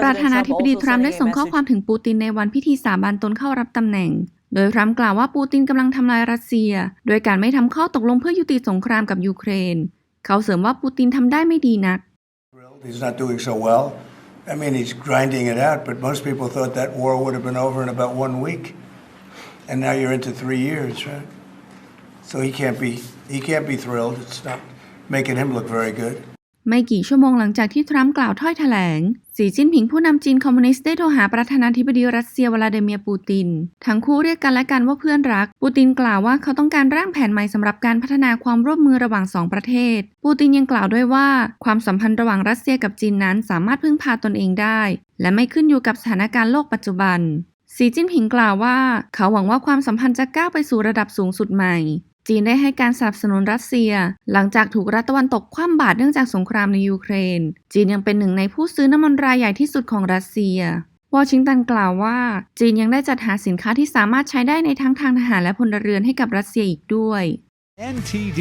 ประธานาธิบดีทรัมป์ได้ส่งข้อความถึงปูตินในวันพิธีสาบานตนเข้ารับตำแหน่ง โดยทรัมป์กล่าวว่าปูตินกำลังทำลายรัสเซีย โดยการไม่ทำข้อตกลงเพื่อยุติสงครามกับยูเครน เขาเสริมว่าปูตินทำได้ไม่ดีนัก He's not doing so well. I mean, he's grinding it out, but most people thought that war would have been over in about one week. And now you're into three years, right? So he can't be he can't be thrilled. It's not making him look very good. ไม่กี่ชั่วโมงหลังจากที่ทรัมป์กล่าวถ้อยแถลง สีจิ้นผิงผู้นำจีนคอมมิวนิสต์ได้โทรหาประธานาธิบดีรัสเซียวลาดิเมียร์ปูติน ทั้งคู่เรียกกันและกันว่าเพื่อนรัก ปูตินกล่าวว่าเขาต้องการร่างแผนใหม่สำหรับการพัฒนาความร่วมมือระหว่างสองประเทศ ปูตินยังกล่าวด้วยว่า ความสัมพันธ์ระหว่างรัสเซียกับจีนนั้นสามารถพึ่งพาตนเองได้ และไม่ขึ้นอยู่กับสถานการณ์โลกปัจจุบันสีจิ้นผิงกล่าวว่า เขาหวังว่าความสัมพันธ์จะก้าวไปสู่ระดับสูงสุดใหม่ จีนได้ให้การสนับสนุนรัสเซีย หลังจากถูกรัฐตะวันตกคว่ำบาตรเนื่องจากสงครามในยูเครน จีนยังเป็นหนึ่งในผู้ซื้อน้ำมันรายใหญ่ที่สุดของรัสเซียวอชิงตันกล่าวว่า จีนยังได้จัดหาสินค้าที่สามารถใช้ได้ในทั้งทางทหารและพลเรือนให้กับรัสเซียอีกด้วย NTD